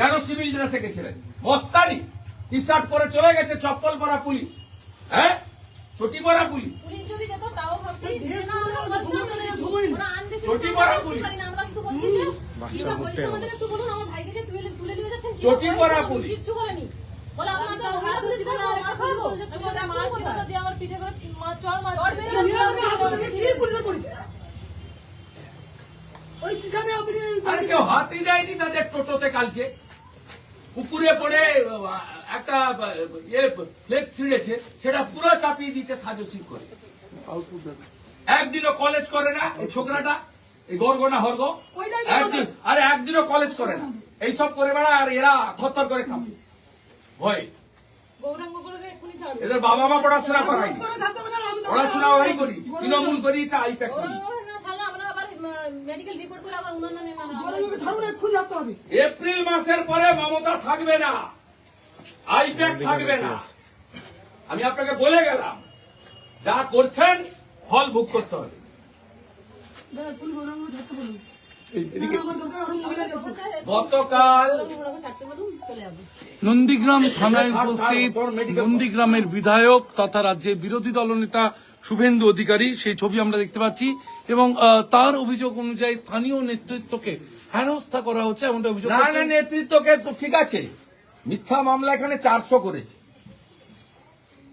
কেন সিভিল ড্রেসে গেছিলেন মস্তানি টি শার্ট পরে চলে গেছে চপ্পল পরা পুলিশ। হ্যাঁ? চটি পরা পুলিশ। পরে চটি পুলিশ। পারি না, আমরা শুধু বলছি যে, কি বা হয়েছে আমাদের একটু বলুন, আমার ভাইকে যে তুলে- তুলে নিয়ে যাচ্ছেন, কি বা চটি পরা পুলিশ। ওই সেখানে আপনি আরে কেউ হাতই দেয়নি তাদের টোটোতে কালকে। পুকুরে পড়ে একটা ইয়ে ফ্লেক্স ছিঁড়েছে সেটা পুরো চাপিয়ে দিচ্ছে সাজসি করে। একদিনও কলেজ করে না এই ছোকরাটা এই গর্গনা হর্গ। একদিন আরে একদিনও কলেজ করে না। এইসব করে বেড়া আর এরা থরথর করে খাবে ভয়। করে। এদের বাবা মা পড়াশোনা করাই করে না, পড়াশোনা ওরাই করিয়েছে তৃণমূল করিয়েছে আইপ্যাক করিয়েছে করে না ছাড়লে আমরা আবার মেডিকেল রিপোর্ট করে আবার উনার নামে হবে। এপ্রিল মাসের পরে মমতা থাকবে না। আইপ্যাক থাকবে না। আমি আপনাকে বলে গেলাম যা করছেন ফল ভোগ করতে হবে। গতকাল নন্দীগ্রাম থানায় উপস্থিত নন্দীগ্রামের বিধায়ক তথা রাজ্যের বিরোধী দলনেতা শুভেন্দু অধিকারী সেই ছবি আমরা দেখতে পাচ্ছি এবং তার অভিযোগ অনুযায়ী স্থানীয় নেতৃত্বকে হেনস্থা করা হচ্ছে এমনটা অভিযোগ না না নেতৃত্বকে তো ঠিক আছে। মিথ্যা মামলা এখানে চারশো করেছে।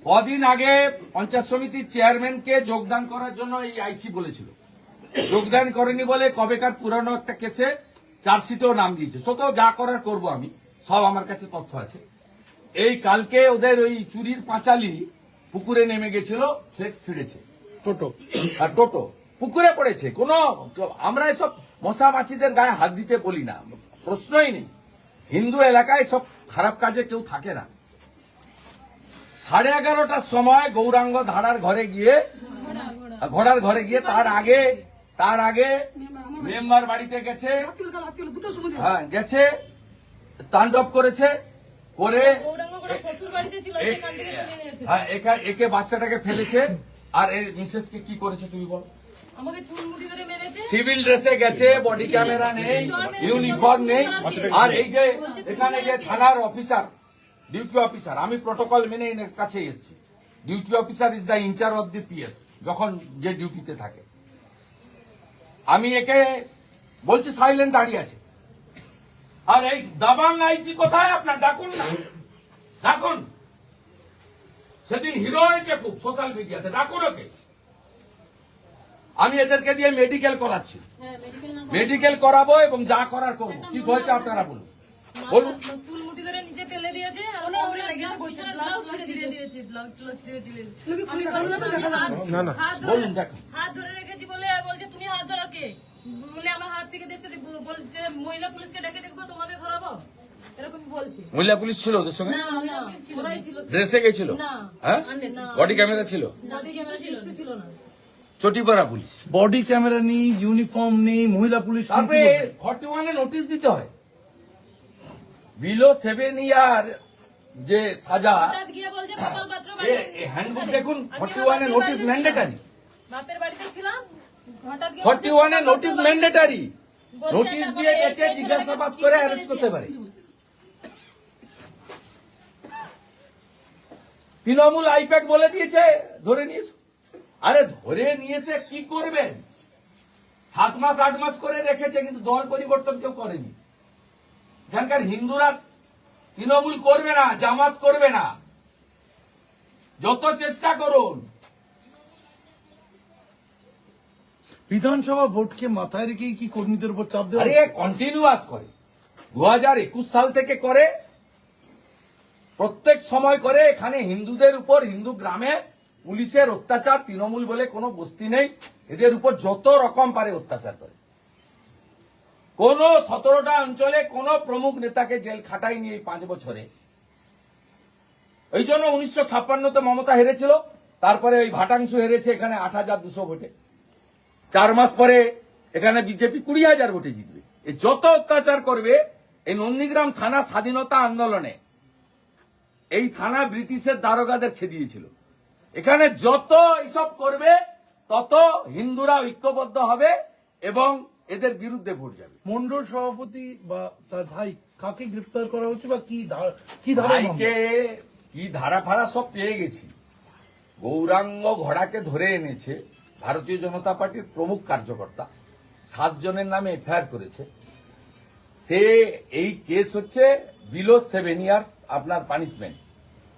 কদিন আগে পঞ্চায়েত সমিতির চেয়ারম্যানকে যোগদান করার জন্য এই আইসি বলেছিল। যোগদান করেনি বলে কবেকার পুরানো একটা কেসে চার্জশিটেও নাম দিয়েছে। সত যা করার করব আমি সব আমার কাছে তথ্য আছে। এই কালকে ওদের ওই চুরির পাঁচালি পুকুরে নেমে গেছিল ফ্লেক্স ছিঁড়েছে। টোটো। আর টোটো পুকুরে পড়েছে। কোন আমরা এসব মশা মাছিদের গায়ে হাত দিতে বলি না। প্রশ্নই নেই। হিন্দু এলাকায় সব খারাপ কাজে কেউ থাকে না। সাড়ে এগারোটার সময় গৌরাঙ্গ ধারার ঘরে গিয়ে ঘোড়ার ঘরে গিয়ে তার আগে তার আগে মেম্বার বাড়িতে গেছে। হ্যাঁ গেছে তাণ্ডব করেছে। করে। হ্যাঁ একা- একে বাচ্চাটাকে ফেলেছে আর এর মিসেসকে কি করেছে তুই বল? আমাকে চুল মুঠি ধরে মেরেছে। সিভিল ড্রেসে গেছে বডি ক্যামেরা নেই ইউনিফর্ম নেই আর এই যে এখানে যে থানার অফিসার ডিউটি অফিসার আমি প্রোটোকল মেনে এর কাছে এসেছি। Duty officer is the incharge of the PS যখন যে ডিউটিতে থাকে। আমি একে বলছি সাইলেন্ট দাঁড়িয়ে আছে। আর এই দাবাং আইসি কোথায়? আপনার ডাকুন না। ডাকুন। সেদিন হিরো হয়েছে খুব সোশ্যাল মিডিয়াতে ডাকুন ওকে। আমি এদেরকে দিয়ে মেডিকেল করাচ্ছি। হ্যাঁ মেডিকেল করাবো। এবং যা করার করব। কি হয়েছে আপনারা বলুন। বলুন। দেখা। বলুন দেখুন হাত ধরে রেখেছি বলে বলছে তুমি হাত ধরো কে? বলে আমার হাত থেকে দেখছে বলছে মহিলা পুলিশকে ডেকে দেখব তোমাকে ধরাবো? মহিলা পুলিশ ছিল ওদের সঙ্গে? ড্রেসে গেছিল হ্যাঁ? বডি ক্যামেরা ছিল? বডি ক্যামেরা ছিল কিছু ছিল না। চটিপাড়া পুলিশ? বডি ক্যামেরা নেই ইউনিফর্ম নেই মহিলা পুলিশ বলবেন? ফর্টি ওয়ানে নোটিশ দিতে হয়। বিলো সেভেন ইয়ার যে সাজা হ্যান্ডবুক দেখুন ফর্টি ওয়ানে নোটিশ ম্যান্ডেটারি বাপের বাড়িতে ফর্টি ওয়ানে নোটিশ ম্যান্ডেটারি নোটিশ দিয়ে ডেকে জিজ্ঞাসাবাদ করে অ্যারেস্ট করতে পারে। তৃণমূল আইপ্যাক বলে দিয়েছে ধরে নিয়েছে আরে ধরে নিয়েছে কি করবেন সাত মাস আট মাস করে রেখেছে কিন্তু দল পরিবর্তন কেউ করেনি। এখানকার হিন্দুরা তৃণমূল করবে না জামাত করবে না। যত চেষ্টা করুন বিধানসভা ভোটকে মাথায় রেখেই কি কর্মীদের উপর চাপ দেওয়া আরে কন্টিনিউয়াস করে। দু হাজার একুশ সাল থেকে করে প্রত্যেক সময় করে এখানে হিন্দুদের উপর হিন্দু গ্রামে পুলিশের অত্যাচার তৃণমূল বলে কোনো বস্তি নেই। এদের উপর যত রকম পারে অত্যাচার করে। কোন সতেরোটা অঞ্চলে কোন প্রমুখ নেতাকে জেল খাটায়নি এই পাঁচ বছরে। এই জন্য উনিশশো ছাপ্পান্নতে মমতা হেরেছিল তারপরে ওই ভাটাংশ হেরেছে এখানে আট হাজার দুশো ভোটে। চার মাস পরে এখানে বিজেপি কুড়ি হাজার ভোটে জিতবে। এ যত অত্যাচার করবে এই নন্দীগ্রাম থানা স্বাধীনতা আন্দোলনে এই থানা ব্রিটিশের দারোগাদের খেদিয়েছিল। এখানে যত এইসব করবে তত হিন্দুরা ঐক্যবদ্ধ হবে এবং এদের বিরুদ্ধে ভোট যাবে। মন্ডল সভাপতি বা তার ভাই কাকে গ্রেফতার করা হচ্ছে বা কি কি ধারা ভাইকে কি ধারা ফারা সব পেয়ে গেছি। গৌরাঙ্গ ঘোড়াকে ধরে এনেছে। ভারতীয় জনতা পার্টির প্রমুখ কার্যকর্তা সাতজনের নামে এফআইআর করেছে। সে এই কেস হচ্ছে বিলো সেভেন ইয়ার্স আপনার পানিশমেন্ট।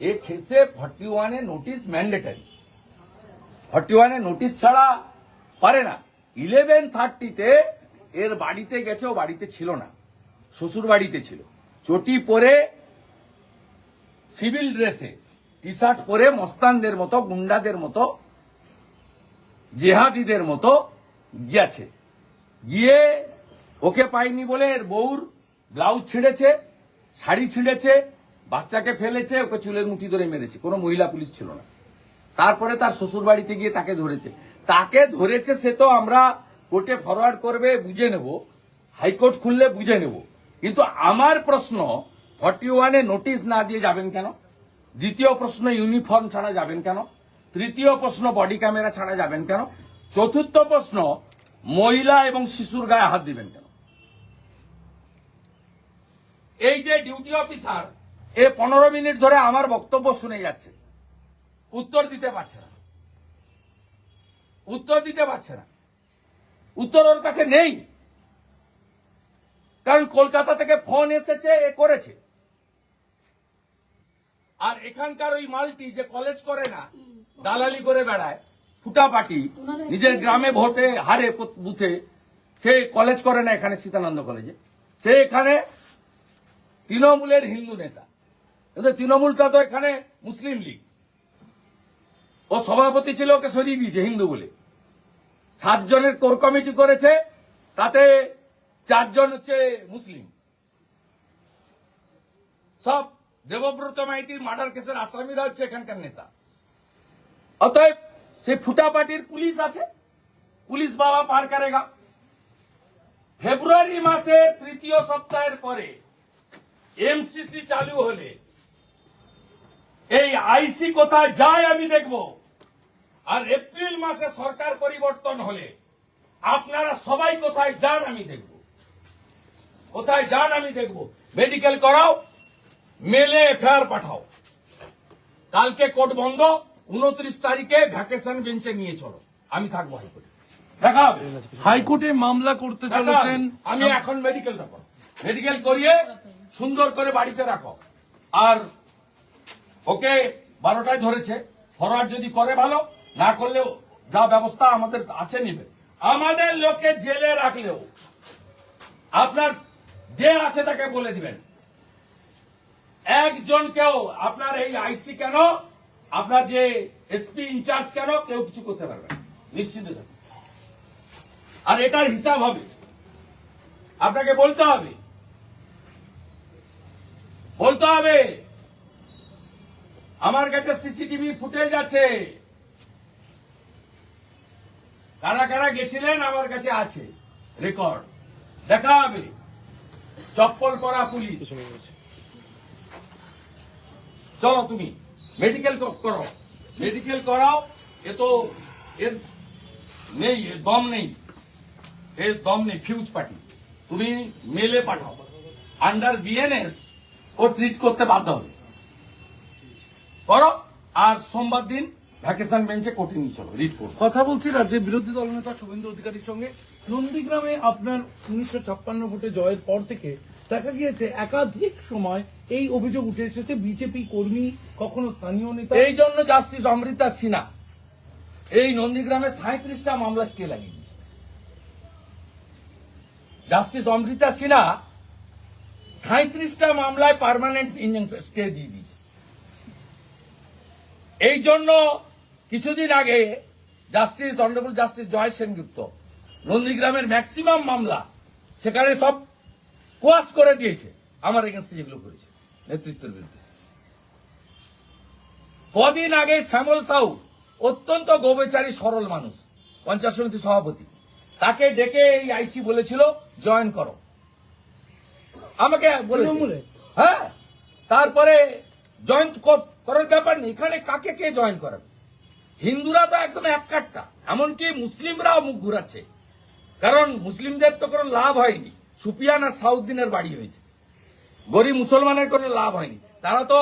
এ কেসে ফর্টি ওয়ানে নোটিশ ম্যান্ডেটারি। ফর্টি ওয়ানে নোটিশ ছাড়া পারে না। ইলেভেন থার্টিতে এর বাড়িতে গেছে, ও বাড়িতে ছিল না। শ্বশুর বাড়িতে ছিল। চটি পরে সিভিল ড্রেসে টি শার্ট পরে মস্তানদের মতো, গুন্ডাদের মতো জেহাদিদের মতো গিয়েছে। গিয়ে ওকে পাইনি বলে এর বউর ব্লাউজ ছিঁড়েছে, শাড়ি ছিঁড়েছে, বাচ্চাকে ফেলেছে, ওকে চুলের মুঠি ধরে মেরেছে। কোনো মহিলা পুলিশ ছিল না। তারপরে তার শ্বশুর বাড়িতে গিয়ে তাকে ধরেছে। তাকে ধরেছে সে তো আমরা কোর্টে ফরওয়ার্ড করবে, বুঝে নেব। হাইকোর্ট খুললে বুঝে নেব। কিন্তু আমার প্রশ্ন ফর্টি ওয়ানে নোটিশ না দিয়ে যাবেন কেন? দ্বিতীয় প্রশ্ন ইউনিফর্ম ছাড়া যাবেন কেন? তৃতীয় প্রশ্ন বডি ক্যামেরা ছাড়া যাবেন কেন? চতুর্থ প্রশ্ন, মহিলা এবং শিশুর গায়ে হাত দিবেন কেন? এই যে ডিউটি অফিসার এ পনেরো মিনিট ধরে আমার বক্তব্য শুনে যাচ্ছে। উত্তর দিতে পারছে না। উত্তর দিতে পারছে না। উত্তর ওর কাছে নেই। কারণ কলকাতা থেকে ফোন এসেছে, এ করেছে। আর এখানকার ওই মালটি যে কলেজ করে না দালালি করে বেড়ায় ফুটাপাটি নিজের গ্রামে ভোটে হারে বুথে সে কলেজ করে না এখানে সীতানন্দ কলেজে সে এখানে তৃণমূলের হিন্দু নেতা। কিন্তু তৃণমূলটা তো এখানে মুসলিম লীগ। ও সভাপতি ছিল ওকে সরিয়ে দিয়েছে হিন্দু বলে। সাতজনের কোর কমিটি করেছে তাতে চারজন হচ্ছে মুসলিম। সব দেবব্রত মাইতির মার্ডার কেসের আসামিরা হচ্ছে এখানকার নেতা। অতএব সেই ফুটা পার্টির পুলিশ আছে, পুলিশ বাবা পার করেগা। ফেব্রুয়ারি মাসের তৃতীয় সপ্তাহের পরে এমসিসি চালু হলে এই আইসি কোথায় যায় আমি দেখব। আর এপ্রিল মাসে সরকার পরিবর্তন হলে আপনারা সবাই কোথায় যান আমি দেখব। কোথায় যান আমি দেখব। মেডিকেল করাও মেলে এফআইআর পাঠাও। কালকে কোর্ট বন্ধ উনত্রিশ তারিখে ভ্যাকেশন বেঞ্চে নিয়ে চলো। আমি থাকব হাইকোর্টে। দেখা হবে হাইকোর্টে মামলা করতে চলেছেন। আমি এখন মেডিকেল করো। মেডিকেল করিয়ে সুন্দর করে বাড়িতে রাখো। আর ওকে বারোটায় ধরেছে। ফরওয়ার্ড যদি করে ভালো না করলেও যা ব্যবস্থা আমাদের আছে নিবে। আমাদের লোকে জেলে রাখলেও আপনার যে আছে তাকে বলে দিবেন। একজনকেও আপনার এই আইসি কেন, আপনার যে এসপি ইনচার্জ কেন, কেউ কিছু করতে পারবে নিশ্চিত। আর এটার হিসাব হবে। আপনাকে বলতে হবে। বলতে হবে, আমার কাছে সিসিটিভি ফুটেজ আছে। কারা কারা গেছিলেন, আমার কাছে আছে। রেকর্ড দেখা হবে। চপ্পল করা পুলিশ। চলো তুমি মেডিকেল করো। মেডিকেল করাও, এ তো এর নেই, এর দম নেই। এর দম নেই ফিউজ পার্টি তুমি মেলে পাঠাও। আন্ডার বিএনএস ও ট্রিট করতে বাধ্য হবে। করো, আর সোমবার দিন ভ্যাকেশন বেঞ্চে কোর্টে নিয়ে চলো রিট করো। কথা বলছি রাজ্যের বিরোধী দলনেতা শুভেন্দু অধিকারীর সঙ্গে। নন্দীগ্রামে আপনার উনিশশো ছাপ্পান্ন ভোটে জয়ের পর থেকে দেখা গিয়েছে, একাধিক সময় এই অভিযোগ উঠে এসেছে, বিজেপি কর্মী, কখনো স্থানীয় নেতা। এই জন্য জাস্টিস অমৃতা সিনহা, এই নন্দীগ্রামে সাঁত্রিশটা মামলা স্টে লাগিয়ে দিয়েছে। জাস্টিস অমৃতা সিনহা সাঁত্রিশটা মামলায় পার্মানেন্ট স্টে দিয়ে দিয়েছে। এই জন্য কিছুদিন আগে justice honourable justice Joy Sengupta, নন্দীগ্রামের ম্যাক্সিমাম মামলা, সেখানে সব কোয়াশ করে দিয়েছে। আমার এগেনস্টে যেগুলো করেছে নেতৃত্বের বিরুদ্ধে। কদিন আগে শ্যামল সাউ অত্যন্ত গোবেচারী সরল মানুষ পঞ্চায়েত সমিতি সভাপতি। তাকে ডেকে এই আইসি বলেছিল জয়েন করো। আমাকে বলেছে। হ্যাঁ। তারপরে জয়েন করার ব্যাপার নেই। এখানে কাকে কে জয়েন করাবে? হিন্দুরা তো একদম এক কাটটা এমনকি মুসলিমরাও মুখ ঘুরাচ্ছে। কারণ মুসলিমদের তো কোনো লাভ হয়নি। সুপিয়ান আর সাউদ্দিনের বাড়ি হয়েছে। গরিব মুসলমানের কোনো লাভ হয়নি। তারা তো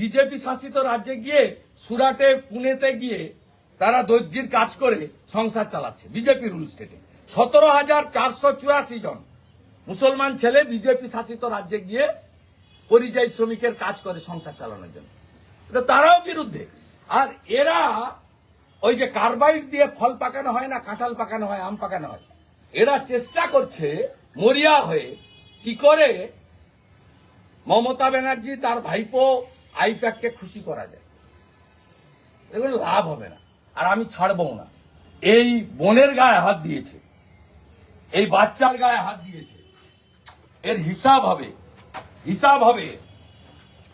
বিজেপি শাসিত রাজ্যে গিয়ে, সুরাটে, পুনেতে গিয়ে তারা দর্জির কাজ করে সংসার চালাচ্ছে, বিজেপি রুল স্টেটে সতেরো হাজার চারশো চুরাশি জন মুসলমান ছেলে বিজেপি শাসিত রাজ্যে গিয়ে পরিযায়ী শ্রমিকের কাজ করে সংসার চালানোর জন্য। তারাও বিরুদ্ধে। আর এরা ওই যে কার্বাইড দিয়ে ফল পাকানো হয় না, কাঁঠাল পাকানো হয়, আম পাকানো হয়, এরা চেষ্টা করছে মরিয়া হয়ে কি করে মমতা ব্যানার্জি তার ভাইপো আইপ্যাককে খুশি করা যায়? এগুলো লাভ হবে না, আর আমি ছাড়বো না। এই বোনের গায়ে হাত দিয়েছে, এই বাচ্চার গায়ে হাত দিয়েছে। এর হিসাব হবে হিসাব হবে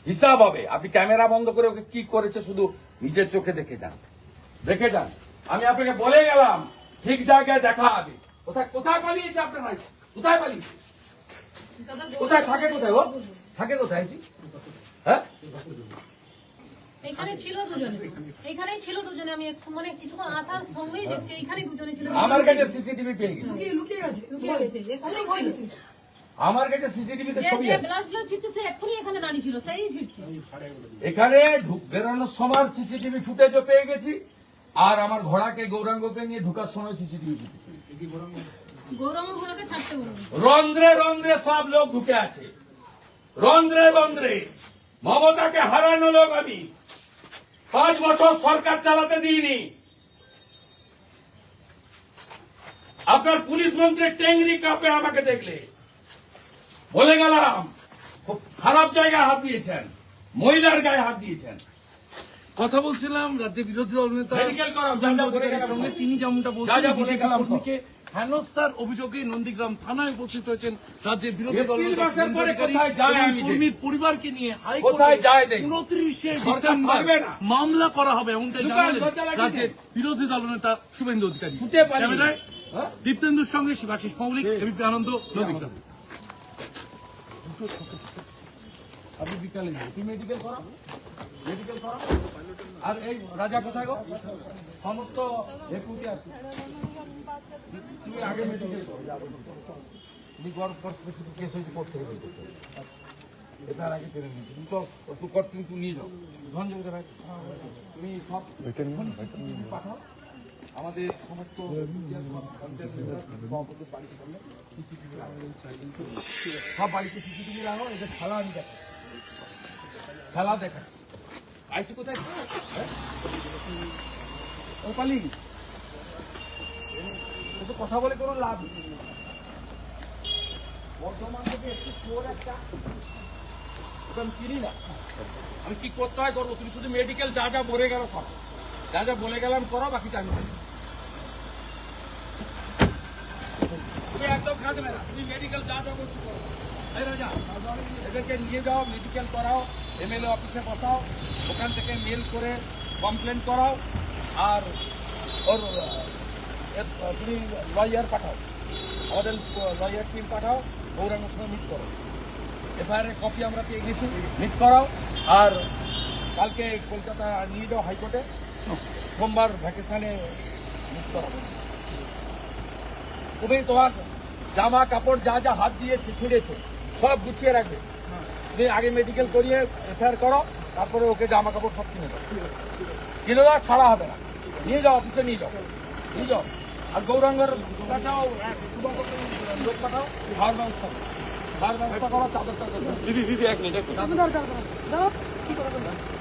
হিসাব হবে। আপনি ক্যামেরা বন্ধ করে ওকে কি করেছে শুধু নিজের চোখে দেখে যান দেখে যান। আমি আপনাকে বলে গেলাম, ঠিক জায়গায় দেখা হবে। কোথায় কোথায় পালিয়েছে আপনার কোথায় পালিয়েছে কোথায়? থাকে কোথায় ও? থাকে কোথায় হ্যাঁ? এখানে ছিল দুজনে। এখানেই ছিল দুজনে। আমি মানে কিছুক্ষণ আসার সঙ্গেই দেখছি এখানেই দুজনে ছিল। আমার কাছে সিসিটিভি পেয়ে গেছি। লুকিয়ে লুকিয়ে আছে লুকিয়ে গেছে। এখানেই ছিল। আমার কাছে সিসিটিভিতে ছবি আছে। ব্লাড ব্লাড ছিটছে সে এক্ষুনি এখানে দাঁড়িয়ে ছিল সেই ছিটছে। এখানে ঢুক বেরোনোর সময় সিসিটিভি ফুটেজও পেয়ে গেছি। আর আমার ঘোড়াকে গৌরাঙ্গকে নিয়ে ঢুকার সময় সিসিটিভি ফুটেজ। রন্ধ্রে রন্ধ্রে সব লোক ঢুকে আছে। রন্ধ্রে রন্ধ্রে মমতাকে হারানো লোক আমি। পাঁচ বছর সরকার চালাতে দিইনি। আপনার পুলিশ মন্ত্রী টেংরি কাপে আমাকে দেখলে। বলে গেলাম খুব খারাপ জায়গায় হাত দিয়েছেন মহিলার গায়ে হাত দিয়েছেন। কথা বলছিলাম রাজ্যের বিরোধী দল নেতা। তিনি যেমনটা বলছেন হেনস্থার অভিযোগে নন্দীগ্রাম থানায় উপস্থিত হয়েছেন রাজ্যের বিরোধী দল। কর্মীর পরিবারকে নিয়ে দেখি। উনত্রিশে ডিসেম্বর মামলা করা হবে এমনটাই জানালেন রাজ্যের বিরোধী দল নেতা শুভেন্দু অধিকারী ক্যামেরায় হ্যাঁ? দীপ্তেন্দুর সঙ্গে শিবাশিস মৌলিক এবিপি আনন্দ নন্দীগ্রাম আপনি বিকালে যাও। তুমি মেডিকেল করাও? মেডিকেল করাও? আর এই রাজা কোথায় গো? সমস্ত একুটি আছে। তুমি আগে মেডিকেল করো। তুমি ফর স্পেসিফিক কেস হয়েছে কোর্ট থেকে বের করতে হবে। এটার আগে টেনে নিয়েছি। তুমি তো একটু কর তুমি একটু নিয়ে যাও। ধন যোগ ভাই তুমি সব পাঠাও। আমাদের সমস্ত সব বাড়িতে সিসিটিভি লাগাও এদের খেলা আমি দেখাই খেলা দেখাই আইসি কোথায়? পালি কথা বলে কোনো লাভ বর্ধমান থেকে একটু চোর একটা আমি কি করতে হয় করব? তুমি শুধু মেডিকেল যা যা বলে গেল করো। যা যা বলে গেলাম করো, বাকিটা আমি। তুমি একদম কাঁদবে না। তুমি মেডিকেল যা যা বলছো করো। এদেরকে নিয়ে যাও মেডিকেল করাও এমএলএ অফিসে বসাও, ওখান থেকে মেল করে কমপ্লেন করাও, আর ওর তুমি লয়ার পাঠাও, আমাদের লয়ার টিম পাঠাও গৌরাঙ্গের সঙ্গে মিট করো। এফআইআর এর কপি আমরা পেয়ে গেছি মিট করাও, আর কালকে কলকাতা নিয়ে যাও হাইকোর্টে, সোমবার ভ্যাকেশনে মিট করাবো তুমি তোমার জামা কাপড় যা যা হাত দিয়েছে, ছিঁড়েছে সব গুছিয়ে রাখবে। তুমি আগে মেডিকেল করিয়ে এফআইআর করো তারপরে ওকে জামা কাপড় সব কিনে দাও। কিনে দাও ছাড়া হবে না। নিয়ে যাও অফিসে নিয়ে যাও। নিয়ে যাও। আর গৌরাঙ্গের কাছেও এক লোক পাঠাও খাওয়ার ব্যবস্থা করো। খাওয়ার ব্যবস্থা করো চাদর দাও। দাদা দাদা দাদা